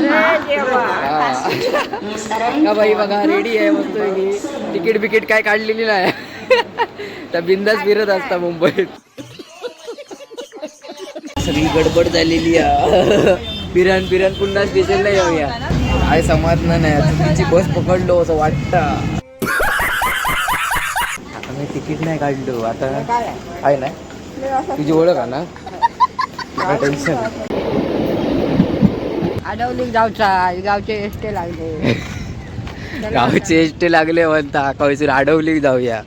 का बाई बघा रेडी आहे मस्त तिकीट बिकीट काय काढलेली नाही. त्या बिंदास फिरत असता मुंबईत. सगळी गडबड झालेली आहे. फिरण फिरण पुन्हा स्टेशनला येऊया. काय समाधान नाही. चुकीची बस पकडलो असं वाटतं. आता मी तिकीट नाही काढलो. आता आहे ना? तुझी ओळख आहे ना? काय टेन्शन आडवली जाऊचा गावचे एसटे लागले. गावचे एसटे लागले म्हणता कवसून आडवली जाऊया.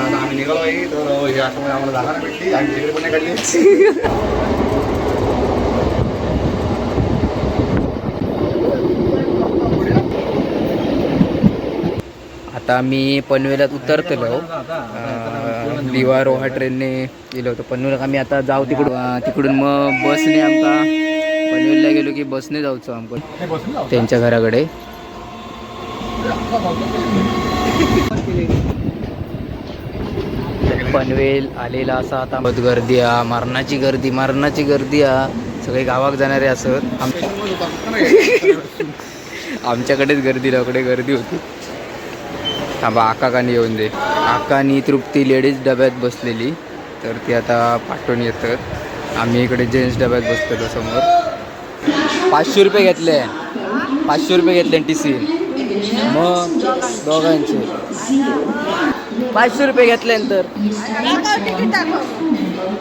आम्ही निघालो आहे तर हे अशामुळे आम्हाला जागा नाही भेटली आम्ही तिकडे पण नाही काढली. आता मी पनवेलात उतरतलो अं, दिवा रोहा ट्रेनने गेलो होतो. पनवेलात आम्ही आता जाऊ तिकडून. तिकडून मग बसने आमका पनवेलला गेलो की बसने जाऊचो आमका त्यांच्या घराकडे. पनवेल आलेला असा आता मत गर्दी आ मरणाची गर्दी मरणाची गर्दी आ सगळे गावाक जाणारे असत आमच्याकडेच गर्दी लकडे गर्दी होती. थांबा आकाकानी येऊन दे. आकानी तृप्ती लेडीज डब्यात बसलेली. तर ती आता पाठवून येतात. आम्ही इकडे जेंट्स डब्यात बसलेलो समोर. पाचशे रुपये घेतले. पाचशे रुपये घेतले टी सी मग दोघांचे. पाचशे रुपये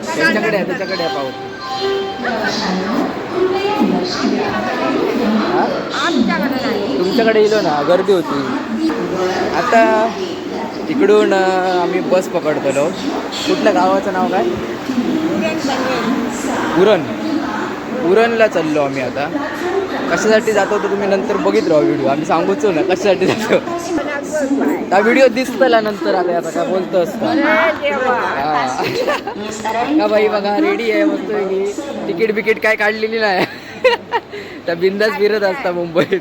त्याच्याकडे आहे त्याच्याकडे आहे पाहू. तुमच्याकडे येलो ना गर्दी होती. आता इकडून अं, आम्ही बस पकडतलो. कुठल्या गावाचं नाव काय? उरण. उरणला चाललो आम्ही आता. कशासाठी जातो तर तुम्ही नंतर बघित राहा व्हिडिओ आम्ही सांगूच ना कशासाठी जातो. हा व्हिडिओ दिसतला नंतर आता आता काय बोलतो का? बाई बघा रेडी आहे मस्त तिकीट बिकीट काय काढलेली नाही. त्या बिंदास फिरत असता मुंबईत.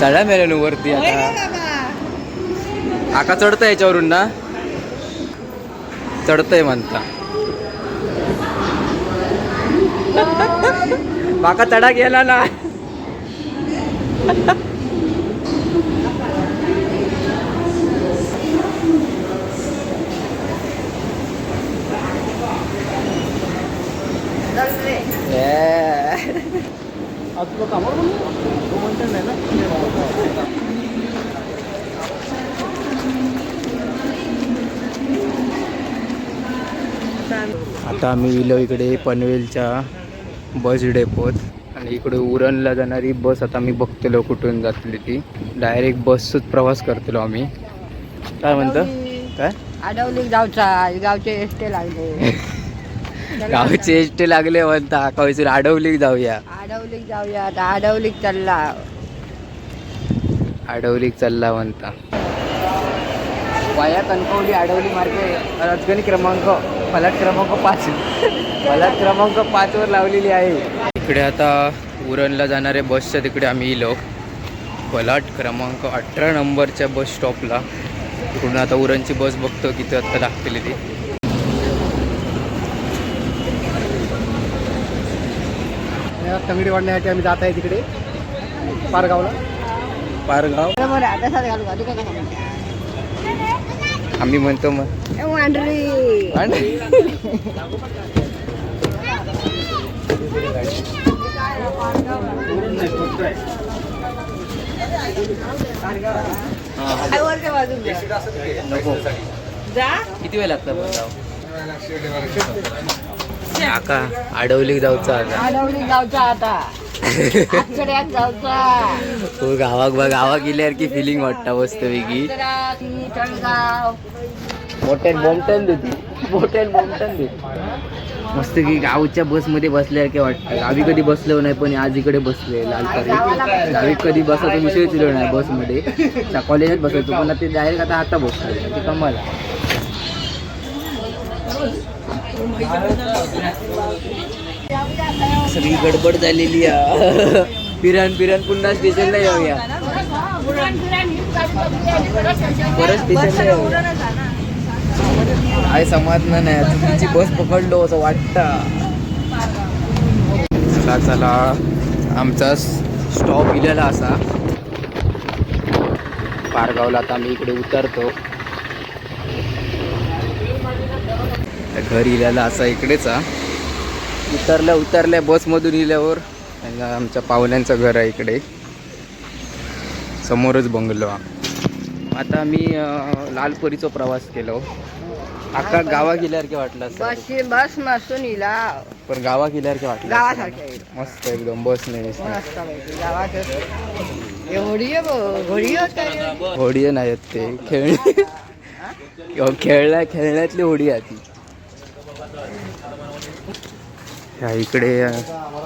चढा मेल्या वरती आता. आका चढतं याच्यावरून ना? चढतंय म्हणता. बाका चढा गेला ना. आता आम्ही इलो इकडे पनवेलच्या बस डेपोत. आणि इकडे उरणला जाणारी बस आता मी बघतलो कुठून जातली ती. डायरेक्ट बसच प्रवास करतलो आम्ही. काय म्हणतं? काय? आडवली जाऊचा गावचे एसटे लागले. गावचे एसटे लागले म्हणता. कवसून आडवली जाऊया. आडवली जाऊया. आता आडवली चालला. आडवली चालला म्हणता. वाया कणकवली आडवली मार्गे. राजगणी क्रमांक फलाट क्रमांक पाच. फलाट क्रमांक पाचवर लावलेली आहे. इकडे आता उरणला जाणाऱ्या बसच्या तिकडे आम्ही इलो. फलाट क्रमांक अठरा नंबरच्या बस स्टॉपला तिकडून आता उरणची बस बघतो किती आत्ता लागतेली ती. तंगडी वाढण्यासाठी आम्ही जात आहे तिकडे. पारगावला. पारगाव बरोबर आहे आता घालू घालू काय नका आम्ही म्हणतो मग. ए, वांढरी आणि काय वरच्या बाजूला नको. जा. किती वेळ लागतं मग जाऊ? काका आडवली जाऊचा आता. आडवली जाऊचा आता. जाऊचा हो गावाक बा गावाक गेल्यावर की फिलिंग वाटतं मस्त वेगळी मोठ्यान बॉम्बटन देते. मोठ्यान बॉम्बटन देते. मस्त की गावच्या बसमध्ये बसल्यावर काय वाटतं? गावी कधी बसलो नाही पण आज इकडे बसले लालपरी गावी कधी बसायचा विषय चिलो नाही बसमध्ये कॉलेजात बसायचो पण ते डायरेक्ट आता आता बसतो ते कमाल आहे. सगळी गडबड झालेली आहे. फिरण फिरण पुन्हा स्टेशनला येऊया. परत स्टेशन काय समाधान नाही. चुकीची बस पकडलो असं वाटतं. चला चला. आमचा स्टॉप इलेला असा. पारगावला आता आम्ही इकडे उतरतो. तर घर इलेला असा इकडेच हा. उतरल्या उतरल्या बसमधून इल्यावर आमच्या पाहुण्यांचं घर आहे इकडे. समोरच बंगलो. आता मी लालपरीचा प्रवास केलो. अख्खा गावा गेल्यासारखे वाटलं बस इला. पण गावा गेल्यासारखे वाटलं गावासारखे. मस्त एकदम बस नाही होडी नाही आहेत ते खेळ किंवा खेळल्या खेळण्यातली होडी आहे ती. ह्या इकडे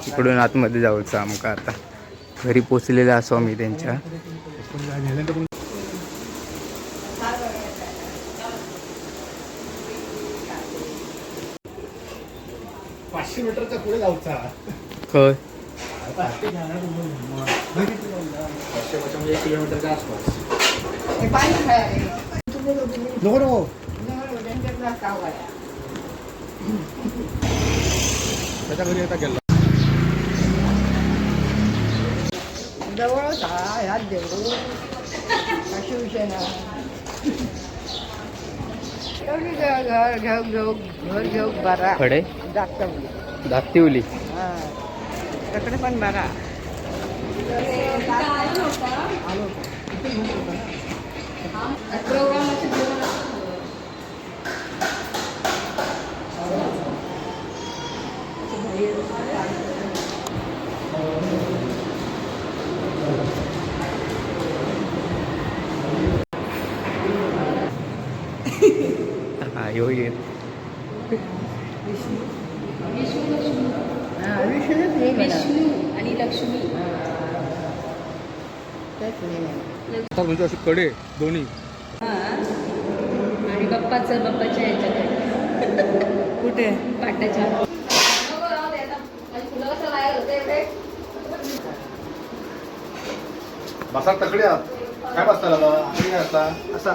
इकडून आतमध्ये जाऊचं आमका आता. घरी पोचलेला असो मी त्यांच्या. पाचशे मीटरच्या पुढे जाऊचा. खय म्हणजे किलोमीटरच्या आसपास त्याच्या घरी आता गेला. होता ह्यात देऊ. अशी विषय नाही. एवढी घर घर घेऊ घेऊ घर घेऊ बरा. खडे? जास्त दातिवली हा. तिकडे पण बरा. हा यो येत म्हणा. आणि लक्ष्मी म्हणजे अशी कडे दोन्ही. आणि बाप्पाचं बाप्पाच्या ह्याच्यात कुठे? पाटाच्या. बसा तकडे आहात काय बसता दादा असता असा.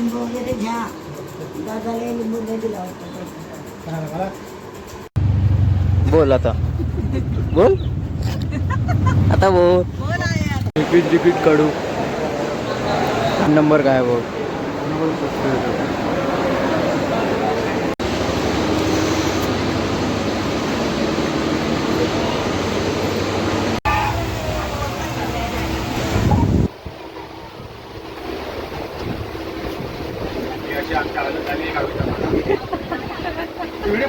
लिंबू वगैरे घ्या. दादाला लिंबू वगैरे दिला बोल आता. बोल. आता बोल. तिकीट तिकीट काढू नंबर काय बोल मी अशी आमच्या हालत झाली गावी चाललो. व्हिडिओ